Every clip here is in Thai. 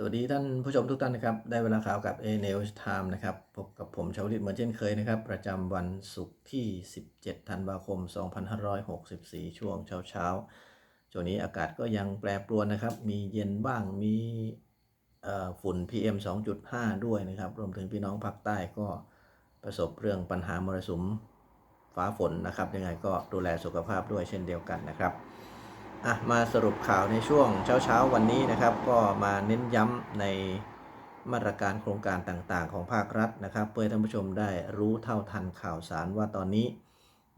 สวัสดีท่านผู้ชมทุกท่านนะครับ ได้เวลาข่าวกับ A News Time นะครับ พบกับผมชาวลิตเหมือนเช่นเคยนะครับ ประจำวันศุกร์ที่ 17 ธันวาคม 2564 ช่วงเช้าเช้าช่วงนี้อากาศก็ยังแปรปรวนนะครับ มีเย็นบ้าง มีเอ่อฝุ่น PM 2.5 ด้วยนะครับ รวมถึงพี่น้องภาคใต้ก็ประสบเรื่องปัญหามรสุมฟ้าฝนนะครับ ยังไงก็ดูแลสุขภาพด้วยเช่นเดียวกันนะครับ อะมาสรุปข่าวในช่วงเช้าๆวันนี้นะครับ ก็มาเน้นย้ำในมาตรการโครงการต่างๆ ของภาครัฐนะครับ เพื่อท่านผู้ชมได้รู้เท่าทันข่าวสารว่าตอนนี้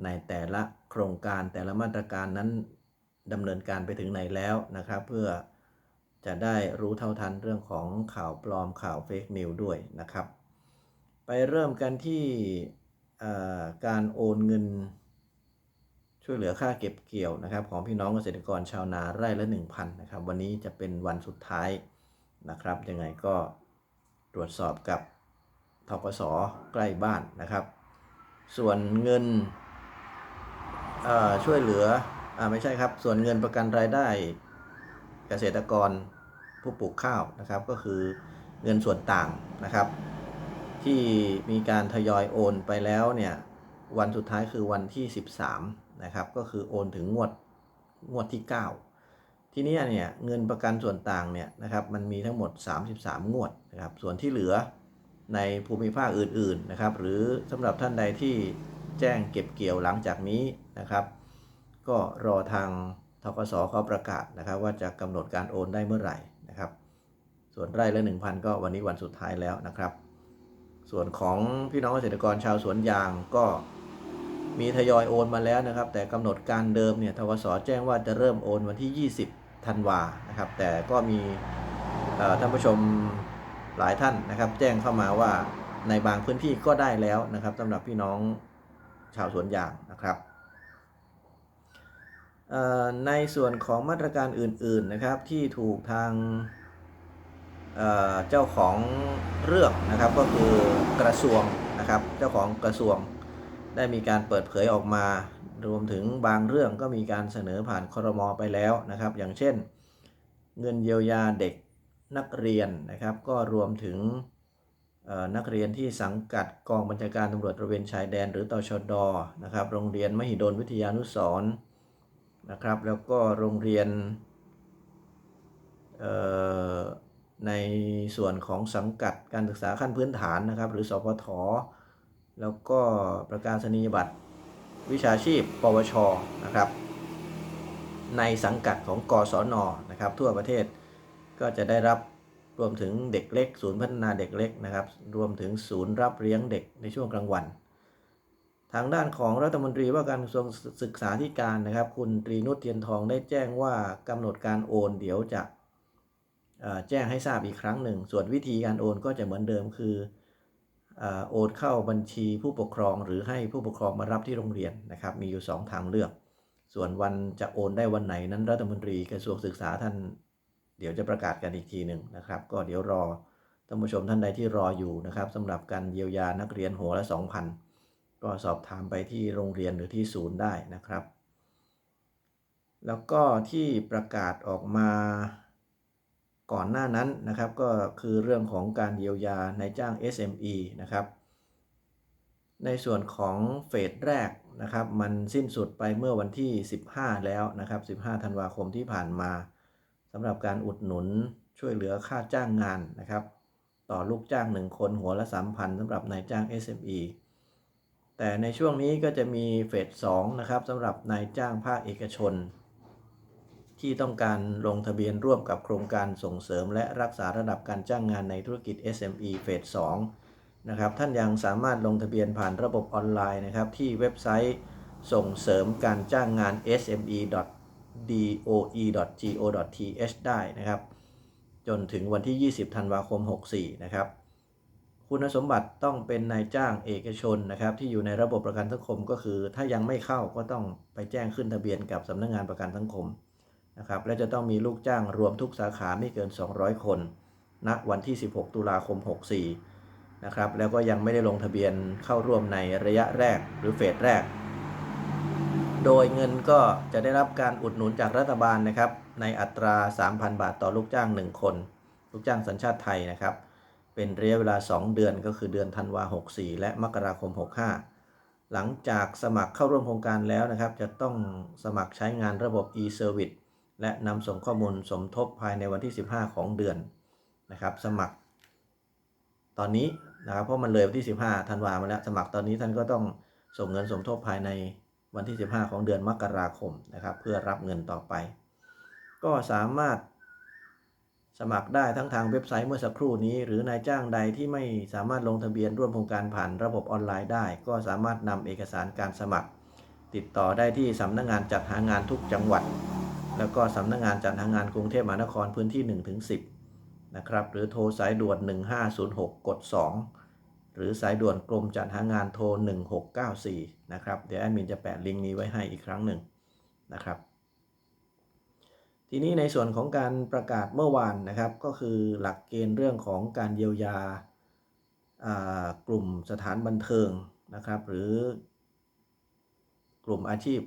ในแต่ละโครงการแต่ละมาตรการนั้นดำเนินการไปถึงไหนแล้วนะครับ เพื่อจะได้รู้เท่าทันเรื่องของข่าวปลอมข่าวเฟกนิวด้วยนะครับ ไปเริ่มกันที่การโอนเงิน ช่วยเหลือค่าเก็บเกี่ยวนะครับ ของพี่น้องเกษตรกรชาวนาไร่ละ 1,000นะครับ วันนี้จะเป็นวันสุดท้ายนะครับ ยังไงก็ตรวจสอบกับทกสใกล้บ้านนะครับ ส่วนเงินช่วยเหลืออ่าไม่ใช่ครับ ส่วนเงินประกันรายได้เกษตรกรผู้ปลูกข้าวนะครับ ก็คือเงินส่วนต่างนะครับ ที่มีการทยอยโอนไปแล้วเนี่ยวันสุดท้ายคือวันที่ 13 นะครับ ก็คือโอนถึงงวดงวดที่ 9 ทีนี้เนี่ยเงินประกันส่วนต่างเนี่ยนะครับมันมีทั้งหมด 33 งวดนะครับ ส่วนที่เหลือในภูมิภาคอื่นๆนะครับ หรือสำหรับท่านใดที่แจ้งเก็บเกี่ยวหลังจากนี้นะครับ ก็รอทางทกสเขาประกาศนะครับ ว่าจะกำหนดการโอนได้เมื่อไหร่นะครับ ส่วนไร่ละ 1,000 ก็วันนี้วันสุดท้ายแล้วนะครับ ส่วนของพี่น้องเกษตรกรชาวสวนยางก็ มีทยอยโอนมาแล้วนะครับ แต่กำหนดการเดิมเนี่ยทกสแจ้งว่าจะเริ่มโอนวันที่ 20ธันวานะครับ แต่ก็มีท่านผู้ชมหลายท่านนะครับ แจ้งเข้ามาว่าในบางพื้นที่ก็ได้แล้วนะครับสำหรับพี่น้องชาวสวนยางนะครับในส่วนของมาตรการอื่น ๆนะครับ ที่ถูกทางเเจ้าของเรื่องนะครับก็คือกระทรวงนะครับเจ้าของกระทรวง ได้มีการเปิดเผยออกมา รวมถึงบางเรื่องก็มีการเสนอผ่านครมไปแล้วนะครับ อย่างเช่น เงินเยียวยาเด็กนักเรียนนะครับ ก็รวมถึงนักเรียนที่สังกัดกองบัญชาการตำรวจตระเวนชายแดน หรือตชดนะครับ โรงเรียนมหิดลวิทยานุสร์นะครับ แล้วก็โรงเรียนในส่วนของสังกัดการศึกษาขั้นพื้นฐานนะครับ หรือสพท แล้วก็ประกาศนียบัตรวิชาชีพ ปวช นะครับ ในสังกัดของกศนนะครับ ทั่วประเทศก็จะได้รับรวมถึงเด็กเล็ก ศูนย์พัฒนาเด็กเล็กนะครับ รวมถึงศูนย์รับเลี้ยงเด็กในช่วงกลางวัน ทางด้านของรัฐมนตรีว่าการกระทรวงศึกษาธิการนะครับ คุณตรีนุชเทียนทองได้แจ้งว่ากำหนดการโอนเดี๋ยวจะแจ้งให้ทราบอีกครั้งหนึ่ง ส่วนวิธีการโอนก็จะเหมือนเดิมคือ โอนเข้าบัญชีผู้ปกครองหรือให้ผู้ปกครองมารับที่โรงเรียนนะครับ มีอยู่ 2 ทางเลือก ส่วนวันจะโอนได้วันไหนนั้นรัฐมนตรีกระทรวงศึกษาท่าน เดี๋ยวจะประกาศกันอีกทีหนึ่งนะครับ ก็เดี๋ยวรอท่านผู้ชมท่านใดที่รออยู่นะครับสำหรับการเยียวยานักเรียนหัวละ 2,000 ก็สอบถามไปที่โรงเรียนหรือที่ศูนย์ได้นะครับ แล้วก็ที่ประกาศออกมา ก่อนหน้านั้นนะครับก็คือเรื่องของการเยียวยานายจ้าง SME นะครับ ในส่วนของเฟสแรกนะครับ มันสิ้นสุดไปเมื่อวันที่ 15 แล้วนะครับ 15 ธันวาคมที่ผ่านมาสำหรับการอุดหนุนช่วยเหลือค่าจ้างงานนะครับ ต่อลูกจ้าง 1 คนหัวละ 3,000สำหรับนายจ้าง SME แต่ในช่วงนี้ก็จะมีเฟส2นะครับสำหรับนายจ้างภาคเอกชน ที่ต้องการลงทะเบียนร่วมกับโครงการส่งเสริมและรักษาระดับการจ้างงานในธุรกิจ SME เฟส2นะครับท่านยังสามารถลงทะเบียนผ่านระบบออนไลน์นะครับที่เว็บไซต์ส่งเสริมการจ้างงาน sme.doe.go.th ได้นะครับ จนถึงวันที่ 20 ธันวาคม 64 นะครับ คุณสมบัติต้องเป็นนายจ้างเอกชนนะครับที่อยู่ในระบบประกันสังคมก็คือ ถ้ายังไม่เข้าก็ต้องไปแจ้งขึ้นทะเบียนกับสำนักงานประกันสังคม นะครับและจะต้องมีลูกจ้างรวมทุกสาขาไม่เกิน 200 คนณวันที่ 16 ตุลาคม 64 นะครับ แล้วก็ยังไม่ได้ลงทะเบียนเข้าร่วมในระยะแรกหรือเฟสแรก โดยเงินก็จะได้รับการอุดหนุนจากรัฐบาลนะครับ ในอัตรา 3,000 บาทต่อลูกจ้าง 1 คน ลูกจ้างสัญชาติไทยนะครับ เป็นระยะเวลา 2 เดือนก็คือเดือนธันวา 64 และมกราคม 65 หลังจากสมัครเข้าร่วมโครงการแล้วนะครับ จะต้องสมัครใช้งานระบบ e-service และนำส่งข้อมูลสมทบภายในวันที่ 15 ของเดือนนะครับ สมัคร ตอนนี้นะครับเพราะมันเลยวันที่ 15ธันวามาแล้วสมัครตอนนี้ท่านก็ต้องส่งเงินสมทบภายในวันที่ 15 ของเดือนมกราคมนะครับ เพื่อรับเงินต่อไป ก็สามารถสมัครได้ทั้งทางเว็บไซต์เมื่อสักครู่นี้ หรือนายจ้างใดที่ไม่สามารถลงทะเบียนร่วมโครงการผ่านระบบออนไลน์ได้ ก็สามารถนำเอกสารการสมัคร ติดต่อได้ที่สำนักงานจัดหางานทุกจังหวัด แล้วก็สำนักงานจัดหางานกรุงเทพมหานครพื้นที่1ถึง10นะครับ หรือโทรสายด่วน 1506 กด 2 หรือสายด่วนกรมจัดหางานโทร 1694 นะครับ เดี๋ยวแอดมินจะแปะลิงก์นี้ไว้ให้อีกครั้งหนึ่งนะครับ ทีนี้ในส่วนของการประกาศเมื่อวานนะครับ ก็คือหลักเกณฑ์เรื่องของการเยียวยากลุ่มสถานบันเทิงนะครับ หรือกลุ่มอาชีพ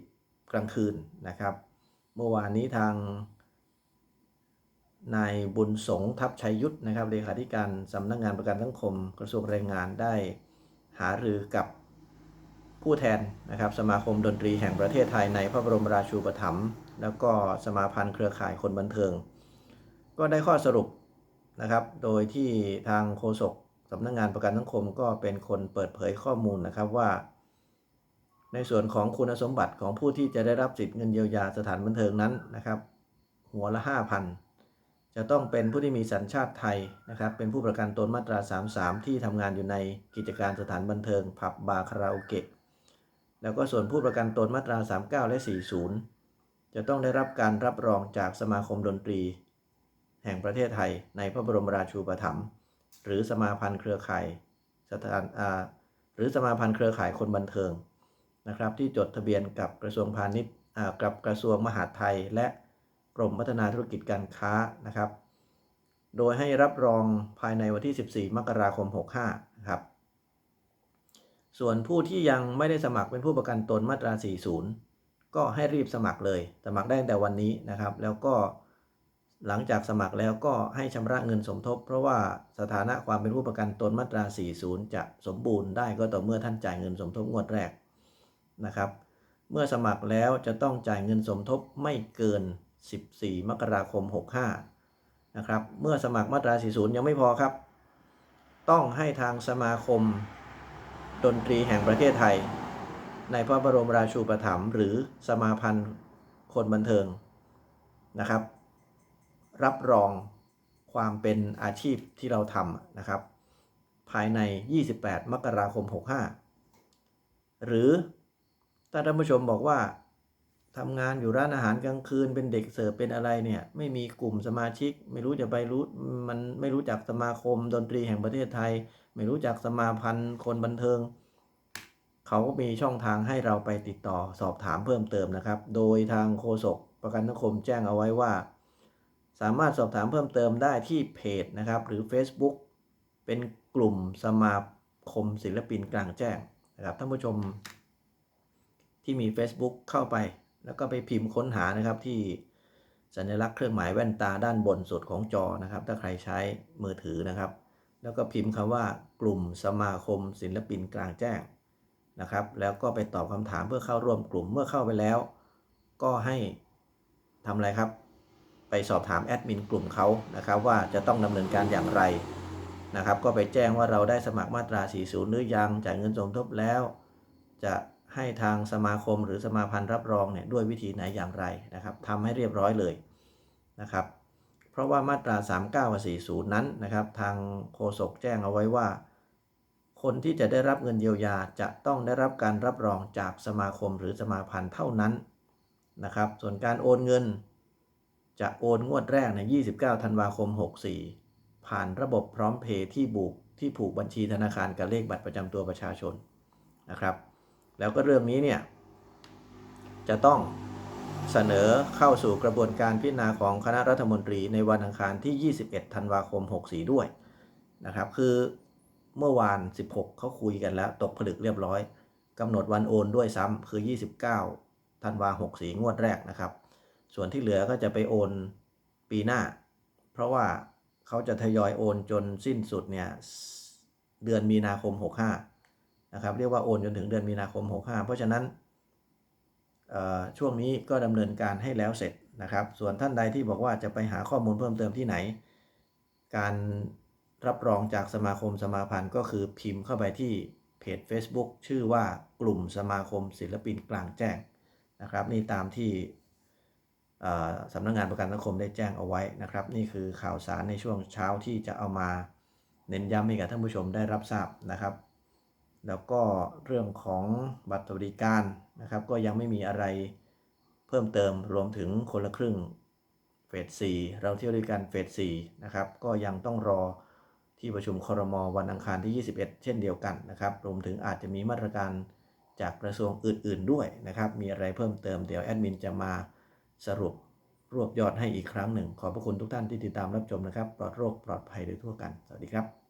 กลางคืนนะครับ เมื่อวานนี้ทางนายบุญสงทัพชัยยุทธนะครับเลขาธิการสำนักงานประกันสังคม กระทรวงแรงงานได้หารือกับผู้แทนนะครับสมาคมดนตรีแห่งประเทศไทยในพระบรมราชูปถัมภ์แล้วก็สมาพันธ์เครือข่ายคนบันเทิง ก็ได้ข้อสรุปนะครับ โดยที่ทางโฆษกสำนักงานประกันสังคมก็เป็นคนเปิดเผยข้อมูลนะครับว่า ในส่วนของคุณสมบัติของผู้ที่จะได้รับสิทธิเงินเยียวยาสถานบันเทิงนั้นนะครับ หัวละ 5,000 จะต้องเป็นผู้ที่มีสัญชาติไทยนะครับ เป็นผู้ประกันตนมาตรา 33 ที่ทำงานอยู่ในกิจการสถานบันเทิง ผับบาร์คาราโอเกะแล้วก็ส่วนผู้ประกันตนมาตรา 39 และ 40 จะต้องได้รับการรับรองจากสมาคมดนตรี แห่งประเทศไทย ในพระบรมราชูปถัมภ์หรือสมาพันธ์เครือข่ายสถานหรือสมาพันธ์เครือข่ายคนบันเทิง นะครับที่จดทะเบียนกับกระทรวงพาณิชย์กับกระทรวงมหาดไทย และกรมพัฒนาธุรกิจการค้านะครับ โดยให้รับรองภายในวันที่ 14 มกราคม 65นะครับส่วนผู้ที่ยังไม่ได้สมัครเป็นผู้ประกันตนมาตรา 40 ก็ให้รีบสมัครเลย สมัครได้ตั้งแต่วันนี้นะครับ แล้วก็หลังจากสมัครแล้วก็ให้ชำระเงินสมทบ เพราะว่าสถานะความเป็นผู้ประกันตนมาตรา 40 จะสมบูรณ์ได้ก็ต่อเมื่อท่านจ่ายเงินสมทบงวดแรก นะครับ เมื่อสมัครแล้วจะต้องจ่ายเงินสมทบไม่เกิน 14 มกราคม 65 นะครับ เมื่อสมัครมาตรา 40 ยังไม่พอครับ ต้องให้ทางสมาคม ดนตรีแห่งประเทศไทย ในพระบรมราชูปถัมภ์หรือสมาพันธ์คนบันเทิงนะครับ รับรองความเป็นอาชีพที่เราทำนะครับ ภายใน 28 มกราคม 65 หรือ ถ้าท่านผู้ชมบอกว่าทำงานอยู่ร้านอาหารกลางคืนเป็นเด็กเสิร์ฟเป็นอะไรเนี่ย ไม่มีกลุ่มสมาชิก ไม่รู้จะไปรู้มันไม่รู้จักสมาคมดนตรีแห่งประเทศไทย ไม่รู้จักสมาพันธ์คนบันเทิง เขาก็มีช่องทางให้เราไปติดต่อสอบถามเพิ่มเติมนะครับ โดยทางโฆษกประกันสังคมแจ้งเอาไว้ว่า สามารถสอบถามเพิ่มเติมได้ที่เพจนะครับ หรือ Facebook เป็นกลุ่มสมาคมศิลปินกลางแจ้งนะครับท่านผู้ชม ที่มี Facebook เข้าไป แล้วก็ไปพิมพ์ค้นหานะครับที่สัญลักษณ์เครื่องหมายแว่นตาด้านบนสุดของจอนะครับ ถ้าใครใช้มือถือนะครับ แล้วก็พิมพ์คำว่ากลุ่มสมาคมศิลปินกลางแจ้งนะครับ แล้วก็ไปตอบคำถามเพื่อเข้าร่วมกลุ่มเมื่อเข้าไปแล้ว ก็ให้ทำอะไรครับ ไปสอบถามแอดมินกลุ่มเขานะครับ ว่าจะต้องดำเนินการอย่างไรนะครับ ก็ไปแจ้งว่าเราได้สมัครมาตรา 40 หรือยังจ่ายเงินสมทบแล้ว จะ ให้ทางสมาคมหรือสมาพันธ์รับรองเนี่ยด้วยวิธีไหนอย่างไรนะครับทำให้เรียบร้อยเลยนะครับ เพราะว่ามาตรา 39กับ40 นั้นนะครับ ทางโฆษกแจ้งเอาไว้ว่า คนที่จะได้รับเงินเยียวยาจะต้องได้รับการรับรองจากสมาคมหรือสมาพันธ์เท่านั้นนะครับ ส่วนการโอนเงิน จะโอนงวดแรกใน 29 ธันวาคม 64 ผ่านระบบพร้อมเพย์ที่บุกที่ผูกบัญชีธนาคารกับเลขบัตรประจำตัวประชาชนนะครับ แล้วก็เรื่องนี้เนี่ยจะต้องเสนอเข้าสู่กระบวนการพิจารณาของคณะรัฐมนตรีในวันอังคารที่ 21 ธันวาคม 64 ด้วยนะครับ คือเมื่อวาน 16 เขาคุยกันแล้ว ตกผลึกเรียบร้อยกำหนดวันโอนด้วยซ้ำคือ 29 ธันวา64 งวดแรกนะครับ ส่วนที่เหลือก็จะไปโอนปีหน้า เพราะว่าเขเขาจะทยอยโอนจนสิ้นสุดเนี่ยเดือนมีนาคม 65 นะครับเรียกว่าโอนจนถึงเดือนมีนาคม 65 เพราะฉะนั้นช่วงนี้ก็ดำเนินการให้แล้วเสร็จนะครับ ส่วนท่านใดที่บอกว่าจะไปหาข้อมูลเพิ่มเติมที่ไหน การรับรองจากสมาคมสมาพันธ์ก็คือพิมพ์เข้าไปที่เพจ Facebook ชื่อว่ากลุ่มสมาคมศิลปินกลางแจ้งนะครับ นี่ตามที่สำนักงานประกันสังคมได้แจ้งเอาไว้นะครับ นี่คือข่าวสารในช่วงเช้าที่จะเอามาเน้นย้ำให้กับท่านผู้ชมได้รับทราบนะครับ แล้วก็เรื่องของบัตรสวัสดิการนะครับ ก็ยังไม่มีอะไรเพิ่มเติมรวมถึงคนละครึ่งเฟส 4 เราเที่ยวด้วยกันเฟส 4 นะครับ ก็ยังต้องรอที่ประชุมครมวันอังคารที่ 21 เช่นเดียวกันนะครับ รวมถึงอาจจะมีมาตรการจากกระทรวงอื่น ๆ ด้วยนะครับ มีอะไรเพิ่มเติมเดี๋ยวแอดมินจะมาสรุปรวบยอดให้อีกครั้งหนึ่ง ขอบพระคุณทุกท่านที่ติดตามรับชมนะครับ ปลอดโรคปลอดภัยโดยทั่วกัน สวัสดีครับ